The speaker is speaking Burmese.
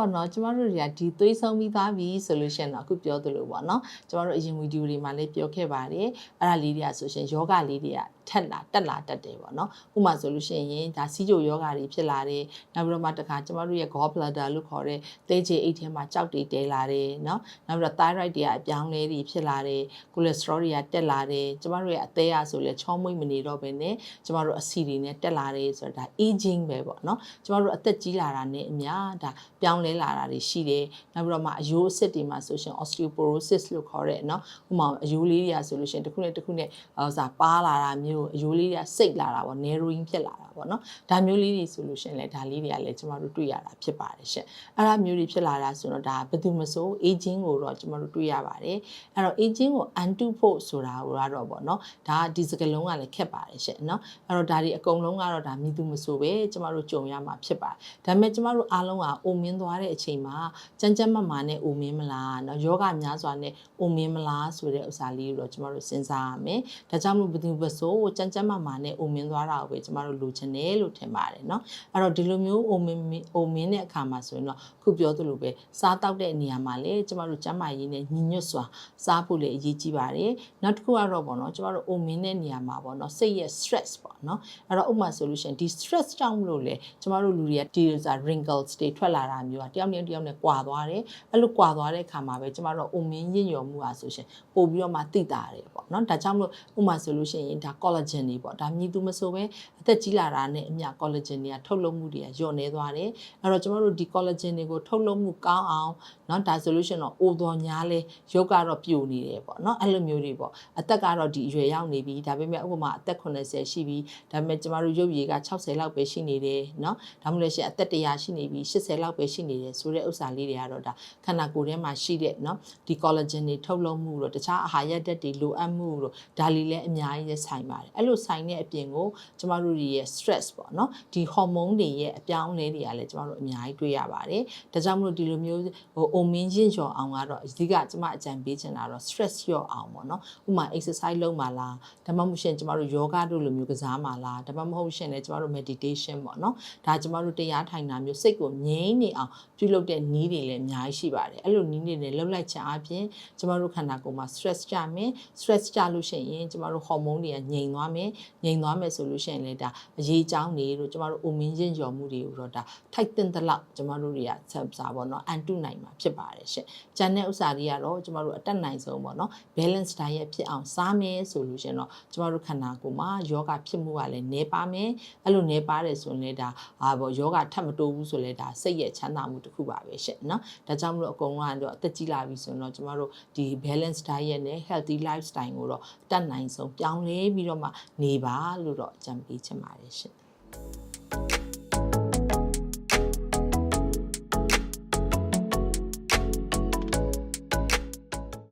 ပေါ့နော်ကျမတို့တွေကဒီသွေးဆုံးပြီးသားပြီဆိုလို့ရှိရင်တော့အခုပြောသလိုပေါ့နော်ကျမတို့အရင်ဗီဒီယိုတွေမှာလည်းပြောခဲ့ပါတယ်အဲ့ဒါလေးတွေကဆိုရှင်ယောဂလေးတွေကထက်လာတက်လာတက်တယ်ပေါ့နော်ဥပမာဆိုလို့ရှိရင်ဒါစီးကြိုယောဂတွေဖြစ်လာတယ်နောက်ပြီးတော့မှတခါကျမတို့ရဲ့ gall bladder လို့ခေါ်တဲ့သဲချေအိတ်ထဲမှာကြောက်တွေတဲလာတယ်နော်နောက်ပြီးတော့ thyroid တွေကအပြောင်းလဲတွေဖြစ်လာတယ် cholesterol တွေကတက်လာတယ်ကျမတို့ရဲ့အသေးအဆိုလဲချောမွေ့မနေတော့ဘဲနဲ့ကျမတို့အဆီတွေနဲ့တက်လာတယ်ဆိုတော့ဒါ aging ပဲပေါ့နော်ကျမတို့အသက်ကြီးလာတာနဲ့အများဒါပြောင်းလဲလာတာတွေရှိတယ်နောက်ပြီးတော့မှအယိုးအစစ်တွေမှာဆိုရှင် osteoporosis လို့ခေါ်တဲ့နော်ဥပမာအယိုးလေးတွေကဆိုလို့ရှင်တစ်ခုနဲ့တစ်ခုနဲ့ဟိုစားပါလာတာမျိုးအယိုးလေးတွေကစိတ်လာတာပေါ့ narrowing ဖြစ်လာတာပေါ့နော်ဒါမျိုးလေးတွေဆိုလို့ရှင်လဲဒါလေးတွေကလည်းကျမတို့တွေ့ရတာဖြစ်ပါတယ်ရှင်အဲ့ဒါမျိုးတွေဖြစ်လာတာဆိုတော့ဒါဘယ်သူမဆို aging ကိုတော့ကျမတို့တွေ့ရပါတယ်အဲ့တော့ aging ကို undo ဖို့ဆိုတာကိုတော့ပေါ့နော်ဒါဒီစကလုံးကလည်းခက်ပါတယ်ရှင်နော်အဲ့တော့ဒါဒီအကုန်လုံးကတော့ဒါမြည်သူမဆိုပဲကျမတို့ကြုံရမှာဖြစ်ပါတယ်ဒါပေမဲ့ကျမတို့အားလုံးကအိုမင်းသွားတဲ့အချိန်မှာကြမ်းကြမ်းမမာနဲ့အိုမင်းမလားနော်ယောဂများစွာနဲ့အိုမင်းမလားဆိုတဲ့ဥစ္စာလေးကိုတော့ကျမတို့စဉ်းစားရမယ်ဒါကြောင့်မလို့ဘယ်သူမဆိုကြမ်းကြမ်းမမာနဲ့အိုမင်းသွားတာကိုပဲကျမတို့လိုချင်တယ်လို့ထင်ပါတယ်နော်အဲ့တော့ဒီလိုမျိုးအိုမင်းအိုမင်းတဲ့အခါမှာဆိုရင်တော့ခုပြောသလိုပဲစားတောက်တဲ့နေရာမှာလေကျမတို့ကျန်းမာရေးနဲ့ညီညွတ်စွာစားဖို့လည်းအရေးကြီးပါတယ်နောက်တစ်ခုကတော့ပေါ့နော်ကျမတို့အိုမင်းတဲ့နေရာမှာပေါ့နော်စိတ်ရဲ့ stress ပေါ့နော်အဲ့တော့ဥပမာဆိုလို့ရှိရင်ဒီ stress ကြောင့်မလို့လေကျမတို့လူတွေကဒီဥစား wrinkles တွေထွက်လာတာမျိုးอ่ะတယောက်နဲ့တယောက်နဲ့ကွာသွားတယ်အဲ့လိုကွာသွားတဲ့အခါမှာပဲကျမတို့အိုမင်းရင့်ရော်မှုอ่ะဆိုရှင်ပို့ပြီးတော့မှသိတာတယ်ပေါ့နော်ဒါကြောင့်မလို့ဥပမာဆိုလို့ရှိရင်ဒါ collagen တွေပေါ့ဒါမြည်သူမဆိုပဲအသက်ကြီးလာတာနဲ့အမျှ collagen တွေကထုတ်လုပ်မှုတွေကညော့နေသွားတယ်အဲ့တော့ကျမတို့ဒီ collagen တွေကိုထုတ်လုပ်မှုကောင်းအောင်เนาะဒါဆိုလို့ရှိရင်တော့အိုတော်ညားလဲရုပ်ကတော့ပြိုနေတယ်ပေါ့เนาะအဲ့လိုမျိုးတွေပေါ့အသက်ကတော့ဒီအရွယ်ရောက်နေပြီဒါပေမဲ့ဥပမာအသက်80ရှိပြီဒါပေမဲ့ကျမတို့ရုပ်ရည်က60လောက်ပဲရှိနေတယ်เนาะဒါမှမဟုတ်လည်းရှိအသက်100ရှိနေပြီ80လောက်ပဲရှိနေ တယ်ဆိုတဲ့ဥစ္စာလေးတွေကတော့ဒါခန္ဓာကိုယ်ထဲမှာရှိတဲ့เนาะဒီ collagen တွေထုတ်လုပ်မှုတော့တခြားအာဟာရဓာတ်တွေလိုအပ်မှုတော့ဒါလေးလည်းအများကြီးဆိုင်ပါတယ်အဲ့လိုဆိုင်တဲ့အပြင်ကိုကျမတို့ရဲ့ stress ပေါ့เนาะဒီ hormone တွေရဲ့အပြောင်းအလဲတွေကလည်းကျမတို့အများကြီးတွေ့ရပါတယ်ဒါကြောင့်မလို့ဒီလိုမျိုးဟို အိုမင်းချင်းကျော်အောင်ကတော့အဓိကကျမအကြံပေးချင်တာတော့ stress လျော့အောင်ပေါ့နော်ဥပမာ exercise လုပ်မှလားဒါမှမဟုတ်ရှင်ကျမတို့ yoga တို့လိုမျိုးကစားမှလားဒါမှမဟုတ်ရှင်လည်းကျမတို့ meditation ပေါ့နော်ဒါကျမတို့တရားထိုင်တာမျိုးစိတ်ကိုငြိမ်းနေအောင် ပြုလုပ်တဲ့နည်းတွေလည်းအများကြီးရှိပါတယ်အဲ့လိုနည်းတွေနဲ့လှုပ်လိုက်ချင်အပြင်ကျမတို့ခန္ဓာကိုယ်မှာ stress ကြမယ် stress ကြလို့ရှိရင်ကျမတို့ hormone တွေကငြိမ်သွားမယ်ငြိမ်သွားမယ်ဆိုလို့ရှိရင်လည်းဒါအရေးအကြောင်းတွေတို့ကျမတို့အိုမင်းချင်းကျော်မှုတွေကိုတော့ဒါထိုက်တင်တဲ့လောက်ကျမတို့တွေကဆက်စားပေါ့နော်အန်တုနိုင်မှာဖြစ်ပါတယ်ရှင့်။ကျန်တဲ့ဥစ္စာတွေကတော့ကျမတို့အတက်နိုင်ဆုံးပေါ့နော် balance diet ဖြစ်အောင်စားမယ်ဆိုလို့ရှင်တော့ကျမတို့ခန္ဓာကိုယ်မှာယောဂဖြစ်မှုကလည်းနည်းပါမယ်။အဲ့လိုနည်းပါတယ်ဆိုရင်လည်းဒါအာပေါ့ယောဂထပ်မတိုးဘူးဆိုလည်းဒါစိတ်ရဲ့ချမ်းသာမှုတစ်ခုပါပဲရှင့်နော်။ဒါကြောင့်မလို့အကုန်လုံးကတော့အသက်ကြီးလာပြီဆိုရင်တော့ကျမတို့ဒီ balance diet နဲ့ healthy lifestyle ကိုတော့တတ်နိုင်ဆုံးပြောင်းလဲပြီးတော့မှနေပါလို့တော့အကြံပေးချင်ပါတယ်ရှင့်။